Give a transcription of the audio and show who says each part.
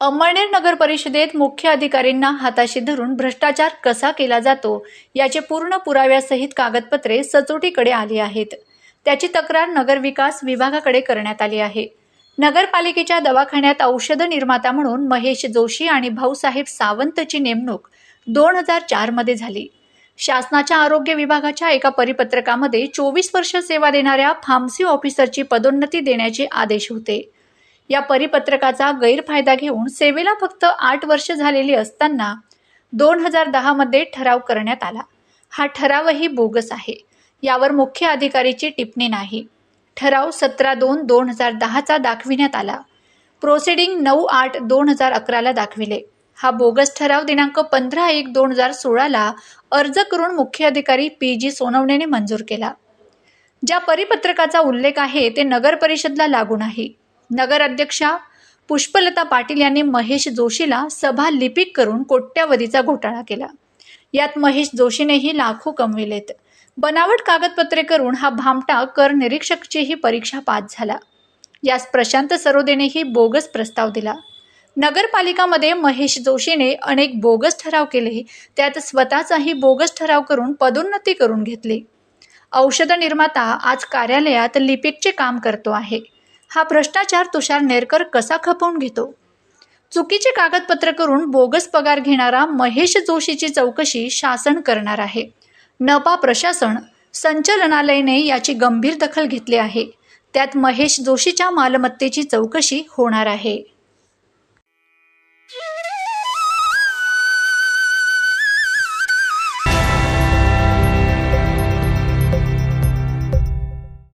Speaker 1: अंमळनेर नगर परिषदेत मुख्य अधिकारींना हाताशी धरून भ्रष्टाचार कसा केला जातो याचे पूर्ण पुराव्यासहित कागदपत्रे सचोटीकडे आली आहेत. त्याची तक्रार नगरविकास विभागाकडे करण्यात आली आहे. नगरपालिकेच्या दवाखान्यात औषध निर्माता म्हणून महेश जोशी आणि भाऊसाहेब सावंतची नेमणूक दोन हजार चारमध्ये झाली. शासनाच्या आरोग्य विभागाच्या एका परिपत्रकामध्ये चोवीस वर्ष सेवा देणाऱ्या फार्मसी ऑफिसरची पदोन्नती देण्याचे आदेश होते. या परिपत्रकाचा गैरफायदा घेऊन सेवेला फक्त आठ वर्ष झालेली असताना दोन हजार दहामध्ये ठराव करण्यात आला. हा ठरावही बोगस आहे. यावर मुख्य अधिकारीची टिप्पणी नाही. ठराव सतरा दोन दोन हजार दहाचा दाखविण्यात आला. प्रोसिडिंग नऊ आठ दोन हजार अकराला दाखविले. हा बोगस ठराव दिनांक पंधरा एक दोन हजार सोळाला अर्ज करून मुख्य अधिकारी पी जी सोनवणेने मंजूर केला. ज्या परिपत्रकाचा उल्लेख आहे ते नगर परिषदला लागू नाही नगराध्यक्षा पुष्पलता पाटील यांनी महेश जोशीला सभा लिपिक करून कोट्यावधीचा घोटाळा केला. यात महेश जोशीनेही लाखो कमविलेत. बनावट कागदपत्रे करून हा भामटा कर निरीक्षकचीही परीक्षा पास झाला. यास प्रशांत सरोदेनेही बोगस प्रस्ताव दिला. नगरपालिकामध्ये महेश जोशीने अनेक बोगस ठराव केले त्यात स्वतःचाही बोगस ठराव करून पदोन्नती करून घेतली. औषध निर्माता आज कार्यालयात लिपिकचे काम करतो आहे. हा भ्रष्टाचार तुषार नेरकर कसा खपवून घेतो? चुकीचे कागदपत्र करून बोगस पगार घेणारा महेश जोशीची चौकशी शासन करणार आहे. नपा प्रशासन संचलनालयने याची गंभीर दखल घेतली आहे. त्यात महेश जोशीच्या मालमत्तेची चौकशी होणार आहे.